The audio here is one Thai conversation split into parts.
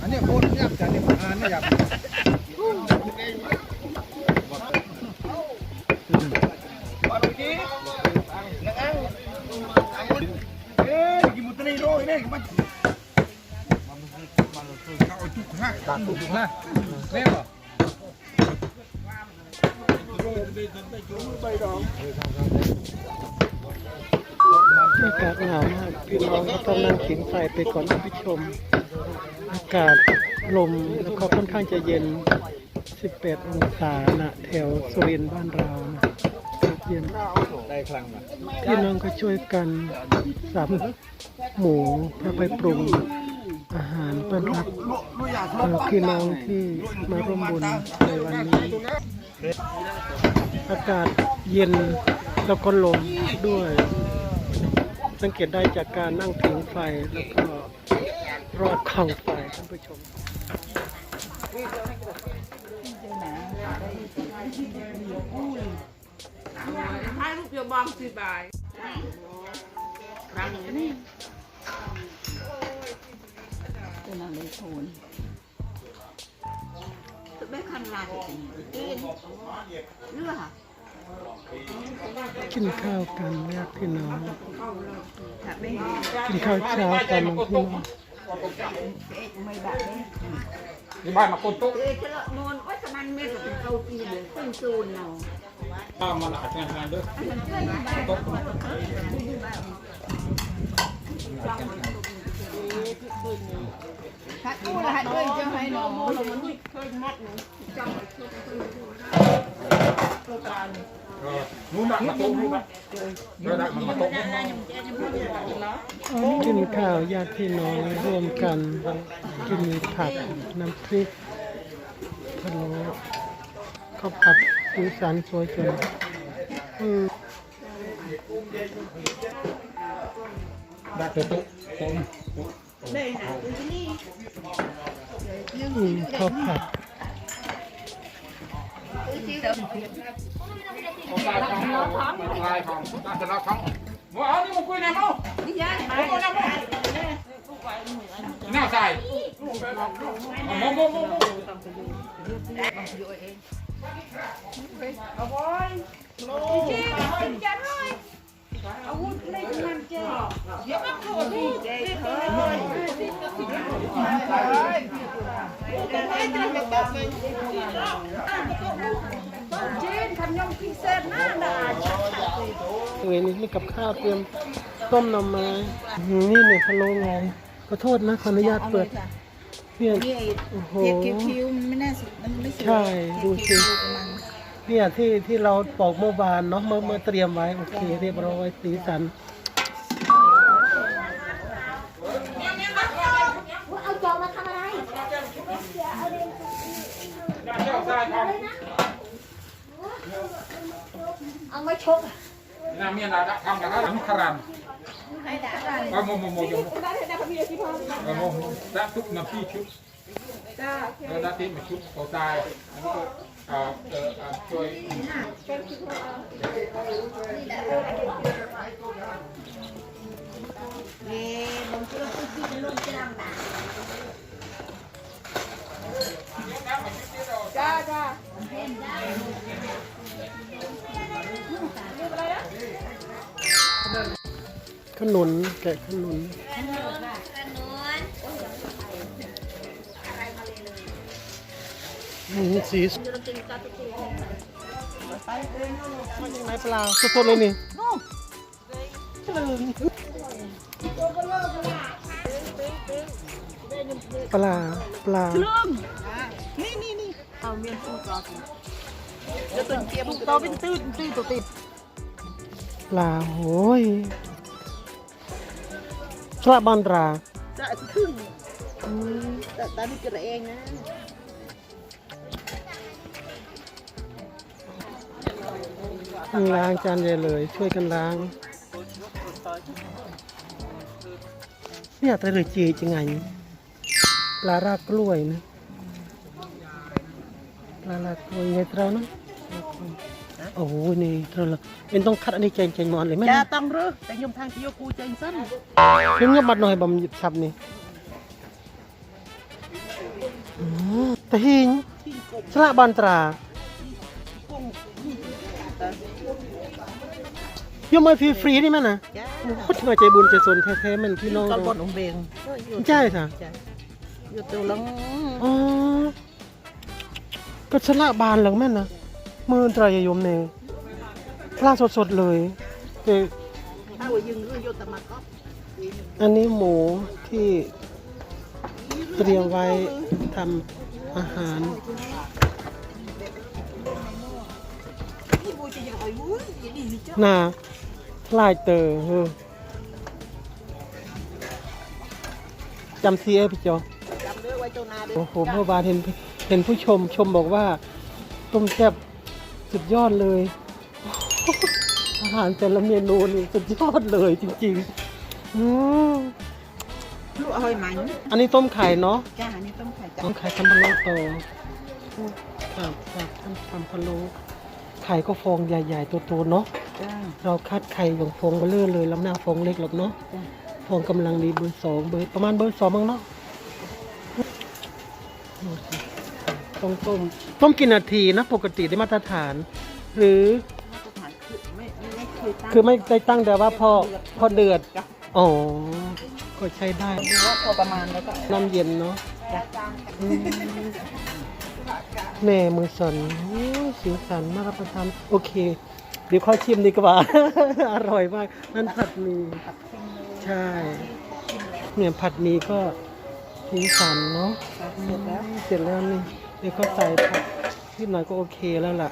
อันนี้โคตรยากจังเนี่ยอ่านไม่อยากตัดตุกนะแม่บ่อ พี่น้องก็ต้องนั่งผิงไฟไปก่อนท่านผู้ชม อากาศลมแล้วก็ค่อนข้างจะเย็น 18 องศานะแถวสุรินทร์บ้านเรานะเย็นได้ครั้งละพี่น้องก็ช่วยกันสับหมูเพื่อไปปรุงอาหารต้อนรับพี่น้องที่มาร่วมบุญในวันนี้ อากาศเย็นแล้วก็ลมด้วย สังเกตได้จากการนั่งถึงไฟแล้วก็รอบกองไฟท่านผู้ชมให้รูปเยวบองสิบายครั้งนี้เป็นอะไรโทนไม่คันลาติดกันเลือด ข้าวกันญาติพี่น้อง thả bé กินข้าวเช้ากันนะพี่น้อง mấy bạn đấy นี่บ้านมาคนโต๊ะ Ê, cái lợn ngon quá sao ăn mê được cái câu gì để quên xùn nào ข้าวมาหลายงานงานด้วย ăn quên ba โต๊ะ hạt u là hạt quên cho hay nó mua là muốn bị khơi mắt nữa นู้ นดักมาโต๊ะนู้นดักเออดักมันมาโต๊ะกินข้าวญาติพี่น้องร่วมกันกินผักน้ำพริกพะโล้ข้าวผัดสีสันสวยจังอืมดักโต๊ะโต๊ะอืมข้าวผัด ลายของลายของลายของลายของว้าวนี่มึงคุยนะมั้ง đi ra มึงคุยนะมั้งหน้าใส่โมโมโมโม เอ้ยนี่นี่กับข้าวเตรียมต้มหน่อไม้อืมนี่เนี่ยพะโล้ไงขอโทษนะขออนุญาตเปิดเนี่ยนี่ไอ้โอ้โหเทียบคิวๆมันไม่น่าสุดมันไม่สวยใช่ดูสิเทียบคิวๆประมาณเนี่ยที่ที่เราปอกเมื่อวานเนาะเมื่อเมื่อเตรียมไว้โอเคเรียบร้อยสีสัน เอาจอบมาทำอะไร เจ้าใส่ของ เอาไว้ชกอะน้ำเมียนาทำกันแล้วคารันก็โมโมโมโยโมโมโมดักทุก น้ำพี่ชุบเออดักที่มาชุบเอาตายอันขนุนแกะขนุนอืมสีสมันยังไงปลาสดๆเลยนี่ปลาปลานี่นี่นี่ เอาเมียนปูจอสิแล้วตัวเทียบโตเป็นตื้นตื้นตัวติดปลาโอ้ยปลาบานตราจะขึ้นแต่ตาดูกระเองนะต้องล้างจานใหญ่เลย ช่วยกันล้าง เนี่ยแต่เลยจีจังไงปลารากกล้วยนะ ลาตัวเงยเท่านั้โอ้โหนี่เท่าละเป็นต้องคัดอันนี้เจนเจนมอนเลยไหมจะต้องรึแต่ยมทางที่ยกูเจนสั้นถึงกับบัดหน่อยบ่มหยิบซับนี่ตะหิงสระบันตรายมมาฟรีฟรีนี่มั้นะโคตรมาใจบุญใจส่วนแท้ๆมันพี่น้องตอนบนองเบงใช่ค่ะอยู่ตัวลง ก็ชนะบานหลังแม่นะมือตรายยมเนี่ยพลาดสดๆเลยแต่อันนี้หมูที่เตรียมไว้ทำอาหารน่าลายเตอร์จำซีเอพี่จอโอ้โหเมื่อวานเห็น เห็นผู้ชมชมบอกว่า ต้มแซ่บสุดยอดเลย อาหารแต่ละเมนูนี่สุดยอดเลยจริงๆอืมลูกเอาไว้ไหมอันนี้ต้มไข่เนาะจ้าอันนี้ต้มไข่จ้าต้มไข่ทำพะโล้โตครับครับทำทำพะโล้ไข่ก็ฟองใหญ่ๆตัวๆเนาะจ้าเราคัดไข่อย่างฟองเบลเลอร์เลยแล้วหน้าฟองเล็กหรอกเนาะฟองกำลังดีเบอร์สองเบอร์ประมาณเบอร์สองมั้งเนาะ ต้งต้ม ต้มกี่นาทีนะปกติได้มาตรฐาน หรือมาตรฐานคือไม่ไม่เคยตั้งคือไม่ได้ตั้งแต่ว่าพอพอเดือดอ๋อก็ใช้ได้ดูว่าพอประมาณแล้วก็น้ำเย็นเนาะแม่มือสันสีสันมากรับประทานโอเค เดี๋ยวข้อชิมดีกว่า อร่อยมากนั่นผัดมีใช่เนี่ยผัดมีก็สีสันเนาะเสร็จแล้วเสร็จแล้วนี่ ดี๋ยวก็ใส่ผักนิดหน่อยก็โอเคแล้วล่ะ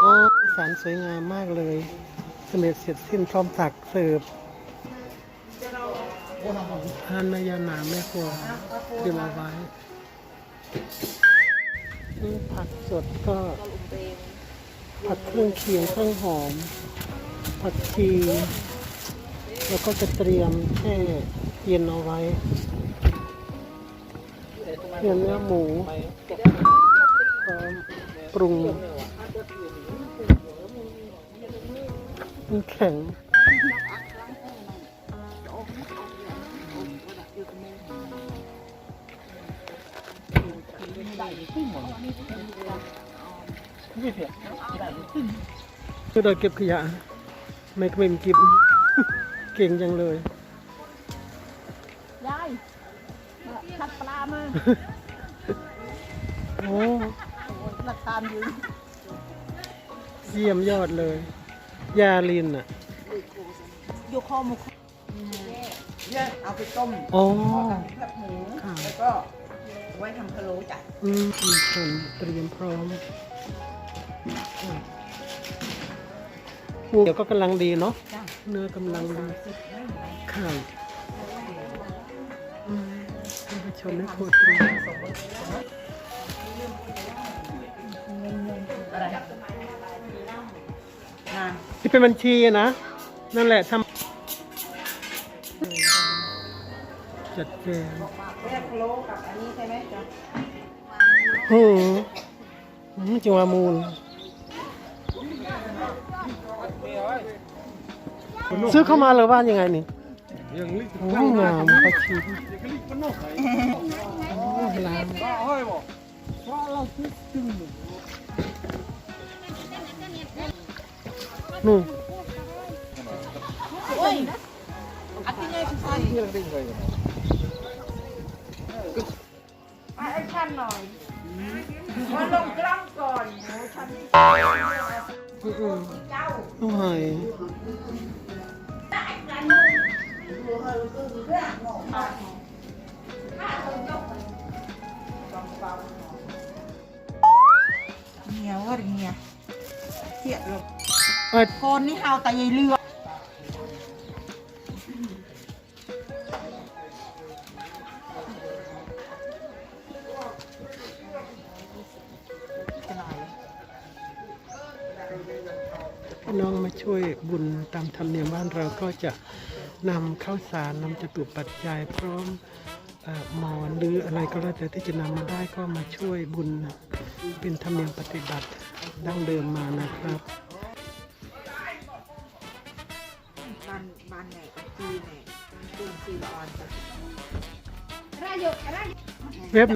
โอ้สีสันสวยงามมากเลยเสร็จเสร็จสิ้นพร้อมตักเสิร์ฟทานมายาหนาแม่ครัวเตรียมเอาไว้นี่ผักสดก็ ผัดเครื่องเคียงเครื่องหอม ผัดชี แล้วก็จะเตรียมแช่เย็นเอาไว้เตรียมเนื้อหมู ปรุง มันแข็ง คือโดยเก็บขยะ ไม่เคยมีกิบเก่งจังเลย ยาย คัดปลามาามอยู่เยี่ยมยอดเลย ยาลินอะยกคอหมูเนี่ยเอาไปต้มอ๋อกับแคบหมูค่ะแล้วก็ไว้ทำพะโล้จ้ะอืมมีคนเตรียมพร้อมอะเดี๋ยวก็กำลังดีเนาะจ้ะเนื้อกำลังดีค่ะอืมท่านผู้ชมไม่ควรต อะไรนานที่เป็นบัญชีอะนะ นั่นแหละทำจัดแจงแยกโลกับอันนี้ใช่ไหมจ๊ะโอ้โหอืมจังหวะมูล ซื้อเข้ามาเลยว่ายังไงนี่โอ้งามเขาชิมโอ้ล้างนู่ นโอ้ยอันนี้ไงพี่ชายไอ้ชันหน่อยมาลงกล้องก่อนโอ้ชันนี่อืมๆต้องหอยเงี้ยว่าเงี้ยเสียลง เอ้ยคนนี่เฮาแต่ยายเรือจะหน่อยพี่น้องมาช่วยบุญตามธรรมเนียมบ้านเราก็จะนำข้าวสารนำจตุปัจจัยพร้อมอ่อหมอนหรืออะไรก็แล้วแต่ที่จะนำมาได้ก็มาช่วยบุญเป็นธรรมเนียมปฏิบัติดั้งเดิมมานะครับ เว็บ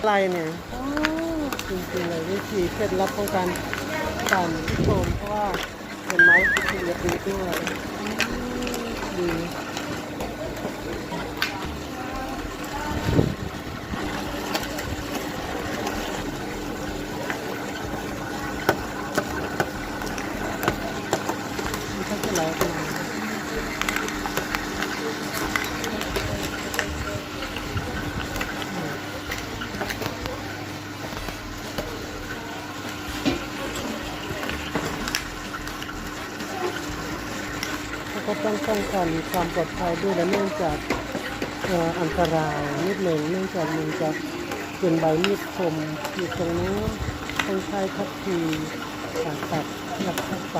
อะไรเนี่ยจริงๆเลยวิธีเคล็ดลับของการปั่นโฟมเพราะว่าเห็นไหมคือเล็บดีด้วยดีมันก็จะไหลออกมา แล้วก็ต้องป้อง กันความปลอดภัยด้วยและเนื่องจากอันตรายนิดหนึ่งเนื่องจากมันจะเป็นใบมีดคมอยู่ตรงนู้นต้องใช้ทัพทีตัดตัดหลักเข้าไป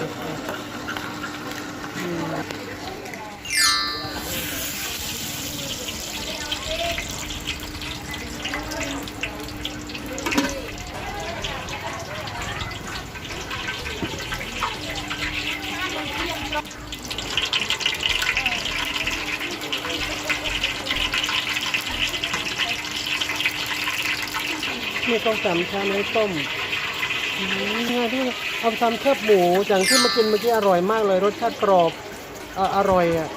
นะครับ นี่ต้องสามชั้นให้ต้มอืมง่ายที่เอาไปทำแคบหมูอย่างที่มากินเมื่อกี้อร่อยมากเลย รสชาติกรอบอะอร่อยอะ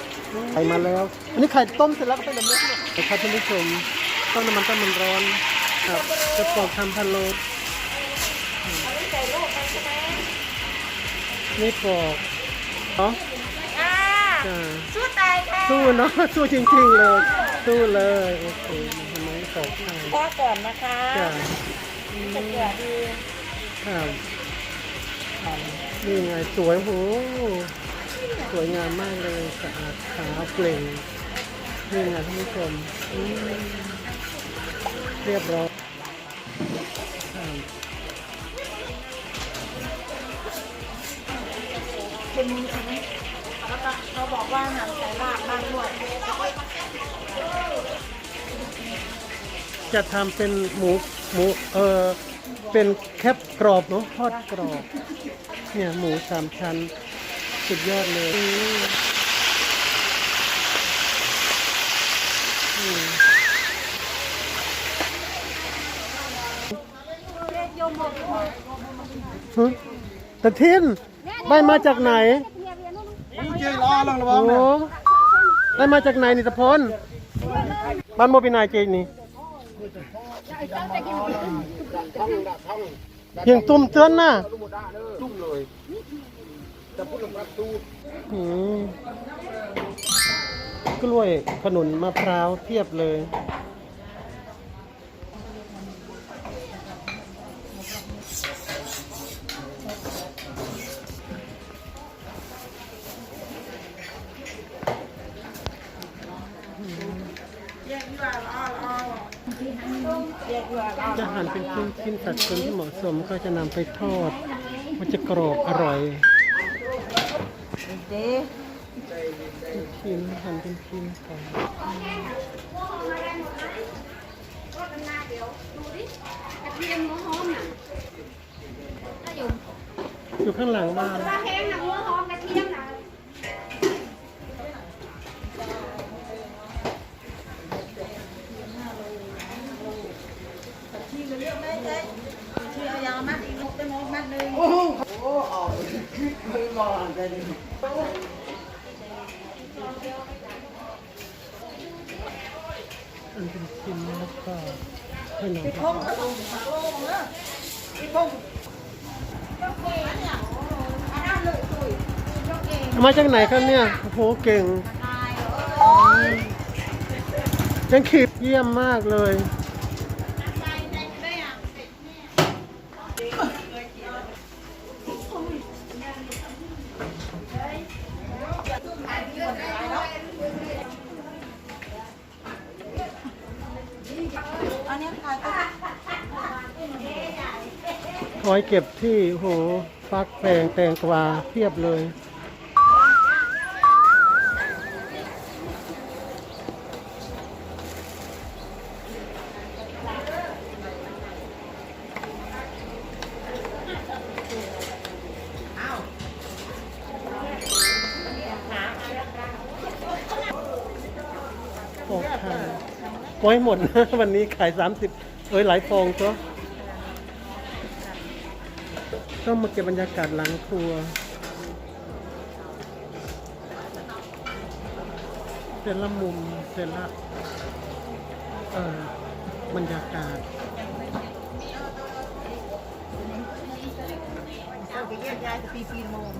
ไข่มาแล้ว อันนี้ไข่ต้มเสร็จแล้วก็เป็นแบบนี้ครับท่านผู้ชมต้องน้ำมันต้มมันร้อนครับจะปอกทำพะโล้นี่ปอกเนาะอ่าจ้าสู้ตายค่ะสู้เนาะสู้จริงๆเลย สู้เลยโอเค ทำไมตกไข่พอก่อนนะคะจ้าจะเกลือดีครับนี่ไงสวยโหสวยงามมากเลยสะอาดขาวเปล่งนี่ไงท่านผู้ชมอืมเรียบร้อยครับเป็นมือใช่ไหมแล้วก็เขาบอกว่าหนังใส่ลาบบ้าน จะทำเป็นหมูหมูเออเป็นแคบกรอบเนาะทอดกรอบ เนี่ยหมูสามชั้นสุดยอดเลยอืมอืมฮะตะเทียนได้มาจากไหนเจ๊รอลังระวัโอ้งเนี่ยได้มาจากไหนนี่ตะพลบ้านโมปินายเจนี่ เพียงตุ่มเตือนน่ะตุ้มเลยจะพูดลงรับตู้กล้วยขนุนมะพร้าวเทียบเลยเยี่ยมที่ว่าอ้อ จะหั่นเป็นชิ้นชิ้นสัดส่วนที่เหมาะสมก็จะนำไปทอด มันจะกรอบอร่อยเจ๊ชิ้นหั่นเป็นชิ้นก่อนอยู่ข้างหลังบ้าน นกมัดหนึ่งอันเป็นชิ้นแล้วก็ให้น้องพงกระพงโอ้โหพี่พงมาจากไหนครับเนี่ย โอ้โห เก่งยังขีดเยี่ยมมากเลย้อยเก็บที่โหฟักแตงแตงกวาเพียบเลย หกพันโอยหมดนะ วันนี้ขาย 30 เอ้ยหลายฟองจ้ะ ก็มาเก็บบรรยากาศหลังครัวเแต่ละมุมแต่ละเออบรรยากาศเอาไปเยียมยายจะปีปีโมง